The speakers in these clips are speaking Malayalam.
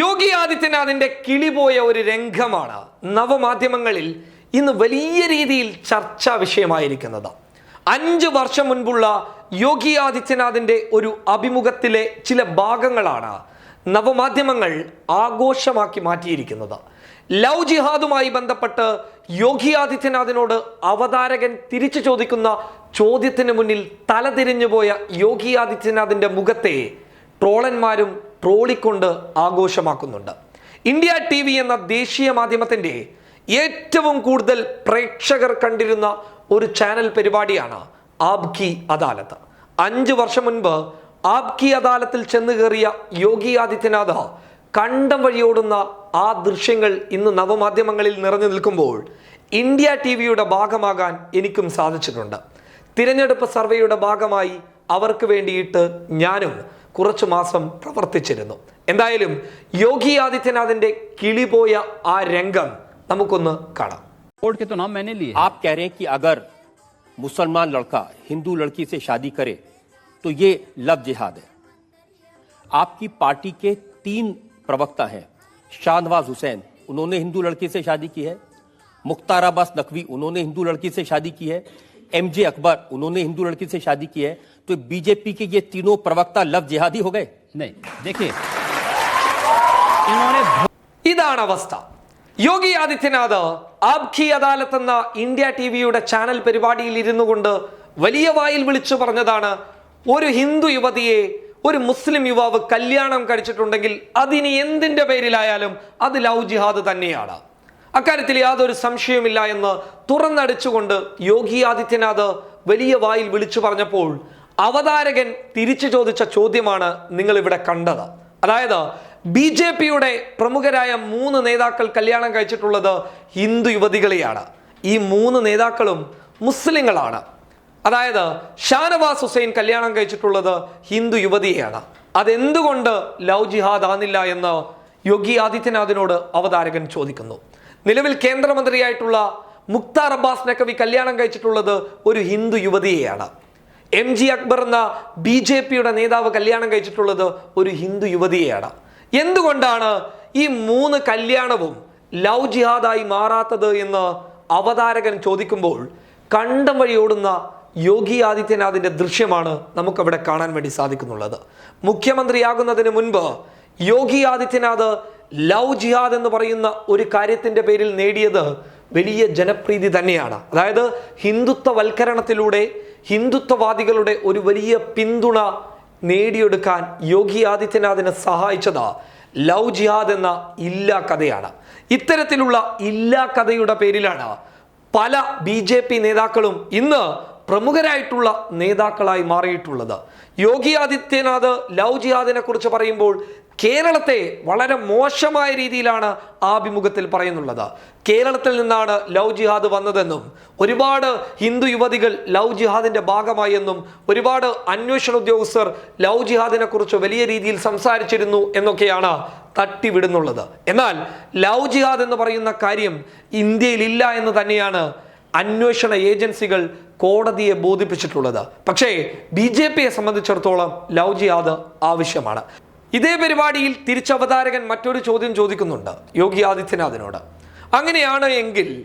യോഗി ആദിത്യനാഥിന്റെ കിളിപോയ ഒരു രംഗമാണ് നവമാധ്യമങ്ങളിൽ ഇന്ന് വലിയ രീതിയിൽ ചർച്ചാ വിഷയമായിരിക്കുന്നത്. അഞ്ച് വർഷം മുൻപുള്ള യോഗി ആദിത്യനാഥിന്റെ ഒരു അഭിമുഖത്തിലെ ചില ഭാഗങ്ങളാണ് നവമാധ്യമങ്ങൾ ആഘോഷമാക്കി മാറ്റിയിരിക്കുന്നത്. ലവ് ജിഹാദുമായി ബന്ധപ്പെട്ട് യോഗി ആദിത്യനാഥിനോട് അവതാരകൻ തിരിച്ചു ചോദിക്കുന്ന ചോദ്യത്തിന് മുന്നിൽ തലതിരിഞ്ഞുപോയ യോഗി ആദിത്യനാഥിന്റെ മുഖത്തെ ട്രോളന്മാരും ട്രോളിക്കൊണ്ട് ആഘോഷമാക്കുന്നുണ്ട്. ഇന്ത്യ ടി വി എന്ന ദേശീയ മാധ്യമത്തിന്റെ ഏറ്റവും കൂടുതൽ പ്രേക്ഷകർ കണ്ടിരുന്ന ഒരു ചാനൽ പരിപാടിയാണ് ആബ്കി അദാലത്ത്. അഞ്ച് വർഷം മുൻപ് ആബ്കി അദാലത്തിൽ ചെന്ന് കയറിയ യോഗി ആദിത്യനാഥ് കണ്ടം വഴിയോടുന്ന ആ ദൃശ്യങ്ങൾ ഇന്ന് നവമാധ്യമങ്ങളിൽ നിറഞ്ഞു നിൽക്കുമ്പോൾ ഇന്ത്യ ടി വിയുടെ ഭാഗമാകാൻ എനിക്കും സാധിച്ചിട്ടുണ്ട്. തിരഞ്ഞെടുപ്പ് സർവേയുടെ ഭാഗമായി അവർക്ക് വേണ്ടിയിട്ട് ഞാനും കുറച്ചു മാസം പ്രവർത്തിച്ചിരുന്നു എന്തായാലും യോഗി ആദിത്യനാഥിന്റെ കിളിപോയ ആ രംഗം നമുക്കൊന്ന് കാണാം कोर्ट के तो नाम मैंने लिए आप कह रहे हैं कि अगर मुसलमान लड़का हिंदू लड़की से शादी करे तो ये लव जिहाद है आपकी पार्टी के तीन प्रवक्ता हैं शाहनवाज हुसैन उन्होंने हिंदू लड़की से शादी की है मुख्तार अब्बास नकवी उन्होंने हिंदू लड़की से शादी की है एमजे अकबर उन्होंने हिंदू लड़की से शादी की है तो बीजेपी के ये तीनों प्रवक्ता लव जिहादी हो गए नहीं देखिए इन्होंने ഇതാണ് അവസ്ഥ യോഗി ആദിത്യനാഥ് ആബ് കി അദാലത്ത് എന്ന ഇന്ത്യ ടി വിയുടെ ചാനൽ പരിപാടിയിൽ ഇരുന്നു കൊണ്ട് വലിയ വായിൽ വിളിച്ചു പറഞ്ഞതാണ് ഒരു ഹിന്ദു യുവതിയെ ഒരു മുസ്ലിം യുവാവ് കല്യാണം കഴിച്ചിട്ടുണ്ടെങ്കിൽ അതിനി എന്തിന്റെ പേരിലായാലും അത് ലവ് ജിഹാദ് തന്നെയാണ് അക്കാര്യത്തിൽ യാതൊരു സംശയവുമില്ല എന്ന് തുറന്നടിച്ചുകൊണ്ട് യോഗി ആദിത്യനാഥ് വലിയ വായിൽ വിളിച്ചു പറഞ്ഞപ്പോൾ അവതാരകൻ തിരിച്ചു ചോദിച്ച ചോദ്യമാണ് നിങ്ങൾ ഇവിടെ കണ്ടത്. അതായത് ബി ജെ പിയുടെ പ്രമുഖരായ മൂന്ന് നേതാക്കൾ കല്യാണം കഴിച്ചിട്ടുള്ളത് ഹിന്ദു യുവതികളെയാണ്. ഈ മൂന്ന് നേതാക്കളും മുസ്ലിങ്ങളാണ്. അതായത് ഷാനവാസ് ഹുസൈൻ കല്യാണം കഴിച്ചിട്ടുള്ളത് ഹിന്ദു യുവതിയെയാണ്. അതെന്തുകൊണ്ട് ലവ് ജിഹാദ് ആന്നില്ല എന്ന് യോഗി ആദിത്യനാഥിനോട് അവതാരകൻ ചോദിക്കുന്നു. നിലവിൽ കേന്ദ്രമന്ത്രിയായിട്ടുള്ള മുക്താർ അബ്ബാസ് നഖവി കല്യാണം കഴിച്ചിട്ടുള്ളത് ഒരു ഹിന്ദു യുവതിയെയാണ്. എം ജി അക്ബർ എന്ന ബി ജെ പിയുടെ നേതാവ് കല്യാണം കഴിച്ചിട്ടുള്ളത് ഒരു ഹിന്ദു യുവതിയെയാണ്. എന്തുകൊണ്ടാണ് ഈ മൂന്ന് കല്യാണവും ലവ് ജിഹാദായി മാറാത്തത് എന്ന് അവതാരകൻ ചോദിക്കുമ്പോൾ കണ്ടം വഴി ഓടുന്ന യോഗി ആദിത്യനാഥിന്റെ ദൃശ്യമാണ് നമുക്കവിടെ കാണാൻ വേണ്ടി സാധിക്കുന്നുള്ളത്. മുഖ്യമന്ത്രിയാകുന്നതിന് മുൻപ് യോഗി ആദിത്യനാഥ് ലവ് ജിഹാദ് എന്ന് പറയുന്ന ഒരു കാര്യത്തിന്റെ പേരിൽ നേടിയത് വലിയ ജനപ്രീതി തന്നെയാണ്. അതായത് ഹിന്ദുത്വവൽക്കരണത്തിലൂടെ ഹിന്ദുത്വവാദികളുടെ ഒരു വലിയ പിന്തുണ നേടിയെടുക്കാൻ യോഗി ആദിത്യനാഥിനെ സഹായിച്ചത് ലവ് ജിഹാദ് എന്ന ഇല്ലാ കഥയാണ്. ഇത്തരത്തിലുള്ള ഇല്ലാ കഥയുടെ പേരിലാണ് പല ബി നേതാക്കളും ഇന്ന് പ്രമുഖരായിട്ടുള്ള നേതാക്കളായി മാറിയിട്ടുള്ളത്. യോഗി ആദിത്യനാഥ് ലവ് ജിഹാദിനെ കുറിച്ച് പറയുമ്പോൾ കേരളത്തെ വളരെ മോശമായ രീതിയിലാണ് ആഭിമുഖത്തിൽ പറയുന്നുള്ളത്. കേരളത്തിൽ നിന്നാണ് ലവ് ജിഹാദ് വന്നതെന്നും ഒരുപാട് ഹിന്ദു യുവതികൾ ലവ് ജിഹാദിന്റെ ഭാഗമായി എന്നും ഒരുപാട് അന്വേഷണ ഉദ്യോഗസ്ഥർ ലവ് ജിഹാദിനെ കുറിച്ച് വലിയ രീതിയിൽ സംസാരിച്ചിരുന്നു എന്നൊക്കെയാണ് തട്ടിവിടുന്നുള്ളത്. എന്നാൽ ലവ് ജിഹാദ് എന്ന് പറയുന്ന കാര്യം ഇന്ത്യയിൽ ഇല്ല എന്ന് തന്നെയാണ് അന്വേഷണ ഏജൻസികൾ കോടതിയെ ബോധിപ്പിച്ചിട്ടുള്ളത്. പക്ഷേ ബി ജെ പിയെ സംബന്ധിച്ചിടത്തോളം ലവ് ആവശ്യമാണ്. ഇതേ പരിപാടിയിൽ തിരിച്ചവതാരകൻ മറ്റൊരു ചോദ്യം ചോദിക്കുന്നുണ്ട് യോഗി ആദിത്യനാഥിനോട്. അങ്ങനെയാണ് എങ്കിൽ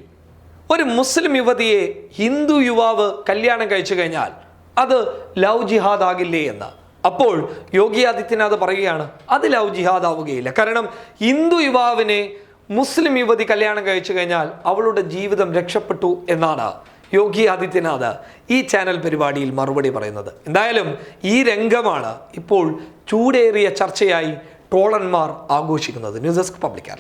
ഒരു മുസ്ലിം യുവതിയെ ഹിന്ദു യുവാവ് കല്യാണം കഴിച്ചു കഴിഞ്ഞാൽ അത് ലവ് ജിഹാദ് ആകില്ലേ എന്ന്. അപ്പോൾ യോഗി ആദിത്യനാഥ് പറയുകയാണ് അത് ലവ് ജിഹാദ് ആവുകയില്ല. കാരണം ഹിന്ദു യുവാവിനെ മുസ്ലിം യുവതി കല്യാണം കഴിച്ചു കഴിഞ്ഞാൽ അവളുടെ ജീവിതം രക്ഷപ്പെട്ടു എന്നാണ് യോഗി ആദിത്യനാഥ് ഈ ചാനൽ പരിപാടിയിൽ മറുപടി പറയുന്നത്. എന്തായാലും ഈ രംഗമാണ് ഇപ്പോൾ ചൂടേറിയ ചർച്ചയായി ട്രോളന്മാർ ആഘോഷിക്കുന്നത്. News desk public